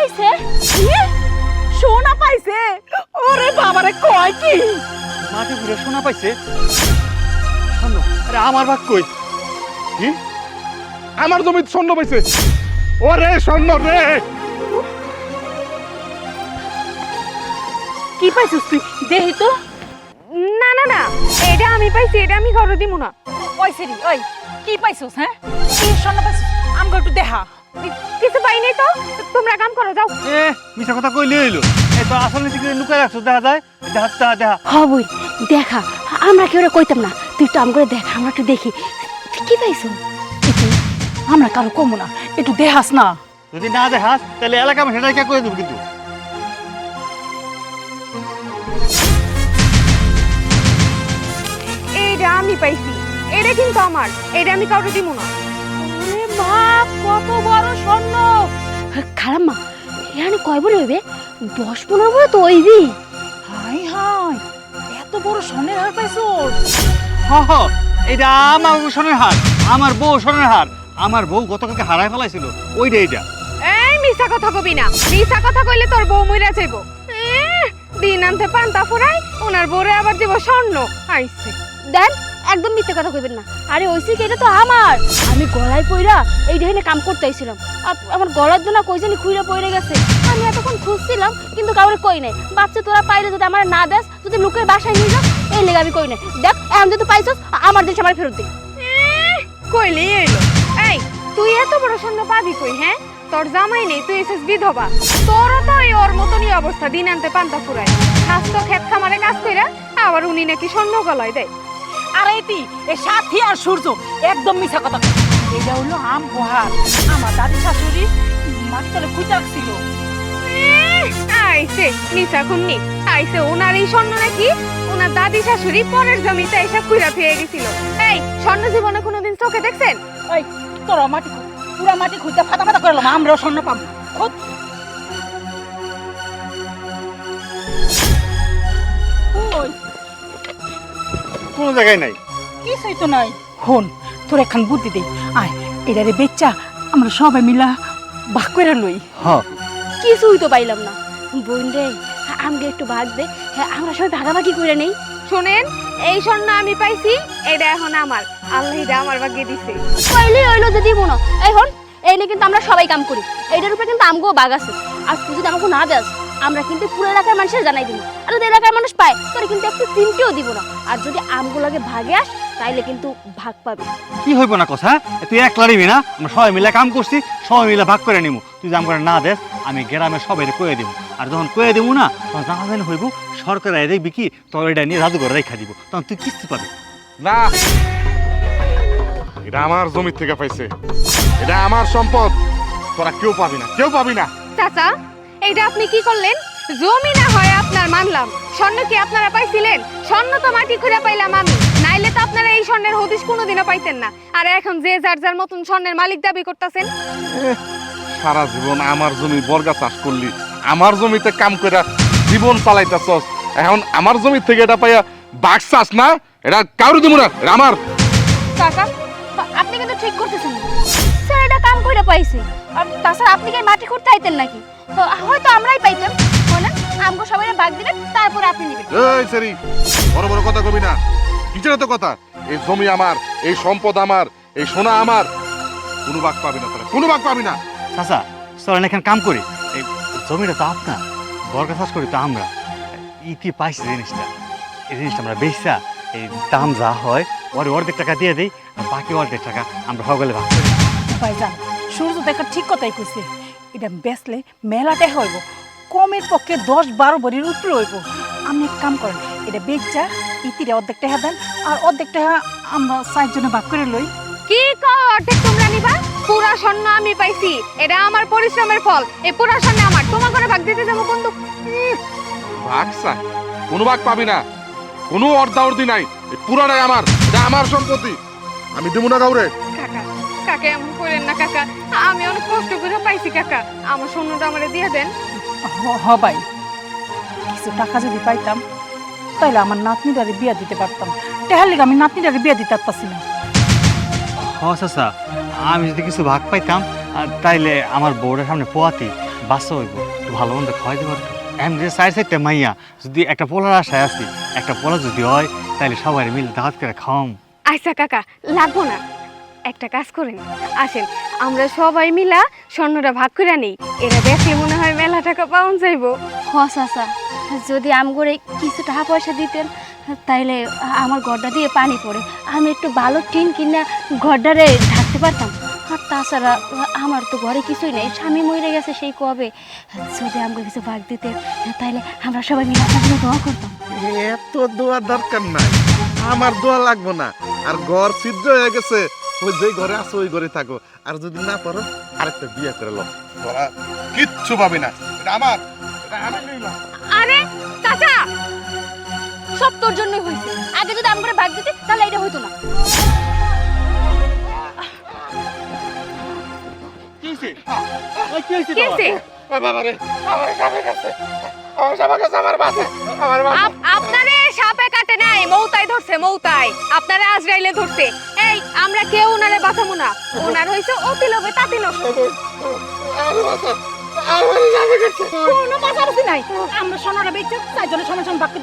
পাইছে? কি সোনা পাইছে? ওরে বাবারে কয় কি? মাটি ঘুরে সোনা পাইছে? আরে আমার ভাগ কই? কি? আমার জমিতে স্বর্ণ পাইছে। ওরে স্বর্ণ রে! কি পাইছিস তুই? দেহি তো? না না না এটা আমি পাইছি এটা আমি ঘরে দিব না। ওই সেরি ওই কি পাইছিস হ্যাঁ? কি স্বর্ণ পাইছিস? আমগো একটু দেখা। কিছু পাই নাই তো? তোমরা কাম করো যাও। এ মিছা কথা কইলে হইল। এই তো আসল নিচে লুকাই রাখছো দেখা যায়? দেখা দেখা দেখা। হবই দেখা। আমরা কেউ কইতাম না? তুই আম করে দেখ আমরা একটু দেখি। তুই কি পাইছো? আমরা কারও কমু না। একটু দেখাস না। যদি না দেখাস তাহলে এলাকা আমি সেটাই কে করে দেবো কিন্তু? এটা আমি পাইছি। এটা কিন্তু আমার। এটা আমি কাউকে দিব না। বাপ কত বড় স্বর্ণ। খারাপ মা এখানে কয় বলে হইবে দশ পনেরো বলে তো ওইবি হাই হাই এত বড় স্বর্ণের হার পাইছো? হ হ এটা আমার সোনার হার আমার বউ সোনার হার। আমার বউ গতকালকে হারায় ফেলাইছিল ওইটা এইটা। এই মিছা কথা কবি না মিছা কথা কইলে তোর বউ মইরা যাইব। দিন আনতে পান্তা ফুরাই ওনার বউরে আবার দিব স্বর্ণ। আইছে। দেন একদম মিথ্যে কথা কইবেন না। আরে ওইসি এটা তো আমার? আমি গলায় পইরা এই দেখে কাম করতে আইছিলাম। আর আমার গলার জন্য কই জানি খুইরা পইরে গেছে। আমি এতক্ষণ খুঁজছিলাম, কিন্তু কাউরে কই নাই। বাচ্চা তোরা পাইলে যদি আমার না দেস, যদি লোকের বাসায় নিয়ে যাস, এই লেগে আমি কই নাই। দেখ, এখন যদি পাইছস, আমার জিনিস আমার ফেরত দে। কইলি এলো এই, তুই এত বড় স্বর্ণ পাবি কই হ্যাঁ? তোর জামাই নেই, তুই এসেস বিধবা। তোরও তো এই ওর মতনই অবস্থা, দিন আনতে পান্তা খাস তো খেত খামারে কাজ কইরা, আবার উনি নাকি স্বর্ণ গলায় দেয়। আর এইটি এ সাথী আর সূর্য একদম মিছা কথা। এটা হলো আম পোহার আমার দাদি শাশুড়ি মাটি তলে খুঁজে রাখছিল আইছে খুন্নি। আইছে ওনার এই স্বর্ণ নাকি? ওনার দাদি শাশুড়ি পরের জমিতে এসব কুইরা ফিরে গেছিল। এই স্বর্ণ জীবনে কোনোদিন চোখে দেখছেন? ওই তোরা মাটি পুরা মাটি খুঁজতে ফাটা ফাটা করলাম আমরাও স্বর্ণ পাবো। খোঁজ কোনো জায়গায় নাই। কিছুই তো নাই। হন তোর একখান বুদ্ধি দেই আয় এটারে বেচ্চা আমরা সবাই মিলা বাক করে লই। হ। কিছুই তো পাইলাম না। বোন রে আমাকে একটু ভাগ দে হ্যাঁ আমরা সবাই ভাগাভাগি করে নেই। শোনেন এই স্বর্ণ আমি পাইছি এটা এখন আমার। আল্লাহ এটা আমার ভাগ্যে দিছে। কইলে হইল যে দিব না। এখন এই নিয়ে কিন্তু আমরা সবাই কাম করি। এইটার উপরে কিন্তু আমগো বাগ আছে। আর তুই যদি আমাকে না দেস আমরা কিন্তু পুরো এলাকার মানুষের জানাই দিব। আর যদি এলাকার মানুষ পায় তোর কিন্তু একটু চিনতেও দিব না। আর যদি আমগুলোকে ভাগে আস তাইলে কিন্তু ভাগ পাবি। কি হইব না কথা হ্যাঁ? তুই একলা নিবি না? আমরা সবাই মিলে কাম করছি সবাই মিলে ভাগ করে নিমু। তুই জাম করে না দেস আমি গ্রামের সবাই কয়ে দিব আর যখন কয়ে দিব না তখন জানা জানি হইব সরকার আয় দেখবি কি তোর এটা নিয়ে জাদুঘরে রেখা দিব। তখন তুই কিস্তি পাবি। না। এটা আমার জমি থেকে পাইছে। এটা আমার সম্পদ। তোরা কেউ পাবি না কেউ পাবি না। চাচা এটা আপনি কি করলেন? জমি না হয় আপনার মানলাম। স্বর্ণ কি আপনারা পাইছিলেন? স্বর্ণ তো মাটি খুঁড়ে পাইলাম আমি। নাইলে তো আপনারা এই স্বর্ণের হদিশ কোনোদিনও পাইতেন না। আর এখন যে যার যার মতন স্বর্ণের মালিক দাবি করতেছেন। সারা জীবন আমার জমি বর্গা চাষ করলি। আমার জমিতে কাম করে জীবন চালাইতেছস। এখন আমার জমি থেকে এটা পাইয়া বাঘ চাষ না? এটা কারও দিব না? এটা আমার। কাকা আপনি কিন্তু ঠিক করতেছেন স্যার এটা কাম পাইছে। আর তাছাড়া আপনি কি মাটি খুঁড়তে আইতেন নাকি? তো হয়তো আমরাই পাইতাম। বলেন আমগো সবাই ভাগ দিলেন তারপর আপনি নেবেন। এই সেরি বড় বড় কথা কবি না। কিচের তো কথা। এই জমি আমার এই সম্পদ আমার এই সোনা আমার। কোনো বাঘ পাবি না তোরা কোনো বাঘ পাবি না। চাচা চলেন এখানে কাম করি। এই জমিটা তো আপনার বর্গা চাষ করি তো আমরা। ইতি পাইছি জিনিসটা? এই জিনিসটা আমরা বেচা এই দাম যা হয় ওর অর্ধেক টাকা দিয়ে দিই আর বাকি অর্ধেক টাকা আমরা সকলে ভাগ করি। সূর্য দেখা ঠিক কথাই কইছে। এটা বেচলে মেলাতে হইব। কমের পক্ষে দশ বারো বড়ির উপরে হইব। আপনি এক কাম করেন এটা বেচা ইতিরে অর্ধেক টাকা দেন আর অর্ধেক টাকা আমরা চারজনে ভাগ করে লই। কি কও অর্ধেক তোমরা নিবা? পুরা স্বর্ণ আমি পাইছি। এটা আমার পরিশ্রমের ফল। এই পুরা স্বর্ণ আমার। তোমার করে ভাগ দিতে যাব বন্ধু। বাঘ চাই। কোনো বাঘ পাবি না। কোনো অর্ধা অর্ধি নাই পুরাটাই আমার। এটা আমার সম্পত্তি। আমি দেবো না কাউরে। কাকা কাকা এমন করেন না কাকা। আমি অনেক কষ্ট করে পাইছি কাকা। আমার স্বর্ণটা আমারে দিয়ে দেন। হ- হ ভাই। কিছু টাকা যদি পাইতাম তাইলে আমার নাতনিটারে বিয়া দিতে পারতাম। টেহার লিগে আমি নাতনিটারে বিয়া দিতে পারতাছি না হ চাচা আমি যদি কিছু ভাগ পাইতাম আর তাইলে আমার বউরের সামনে পোয়াতি বাচ্চা হইব। একটু ভালো মন্দ খাওয়াই দেবো এমনি যে সাইড সাইডটা মাইয়া যদি একটা পোলার আশায় আসি একটা পোলা যদি হয় তাহলে সবাই মিলে দাঁত করে খাওয়াম। আইসা কাকা লাগবো না। একটা কাজ করেন। আসেন আমরা সবাই মিলা স্বর্ণটা ভাগ করে নেই এরা দেখলে মনে হয় মেলা টাকা পাওয়া যাইবো। হ চাচা। যদি আমগরে কিছু টাকা পয়সা দিতেন তাইলে আমার গড্ডা দিয়ে পানি পড়ে। আমি একটু ভালো টিন কিনা গড্ডারে ঢাকতে পারতাম। আর তাছাড়া আমার তো ঘরে কিছুই নেই। স্বামী মরে গেছে সেই কবে। যদি আমাকে কিছু ভাগ দিতেন তাইলে আমরা সবাই মিলে আপনার জন্য দোয়া করতাম। এত দোয়া দরকার নাই। আমার দোয়া লাগবো না। আর ঘর ছিদ্র হয়ে গেছে। ওই যে ঘরে আছো ওই ঘরে থাকো। আর যদি না পারো আরেকটা বিয়ে করে লো তোরা কিচ্ছু পাবি না। এটা আমার এটা আমি নিলাম। আরে চাচা! সব তোর জন্যই হয়েছে। আগে যদি আমগরে ভাগ দিতে তাহলে এটা হইতো না। কেসে ধরছে মৌতাই আপনারা আজরাইলে ধরছে এই আমরা কেউ ওনারে বাঁচাবো না ওনার হইছে অতি লোভে তাতি লোভ কোনো নাই আমরা সোনারা বেচে চারজনের সমান সমান বাক্য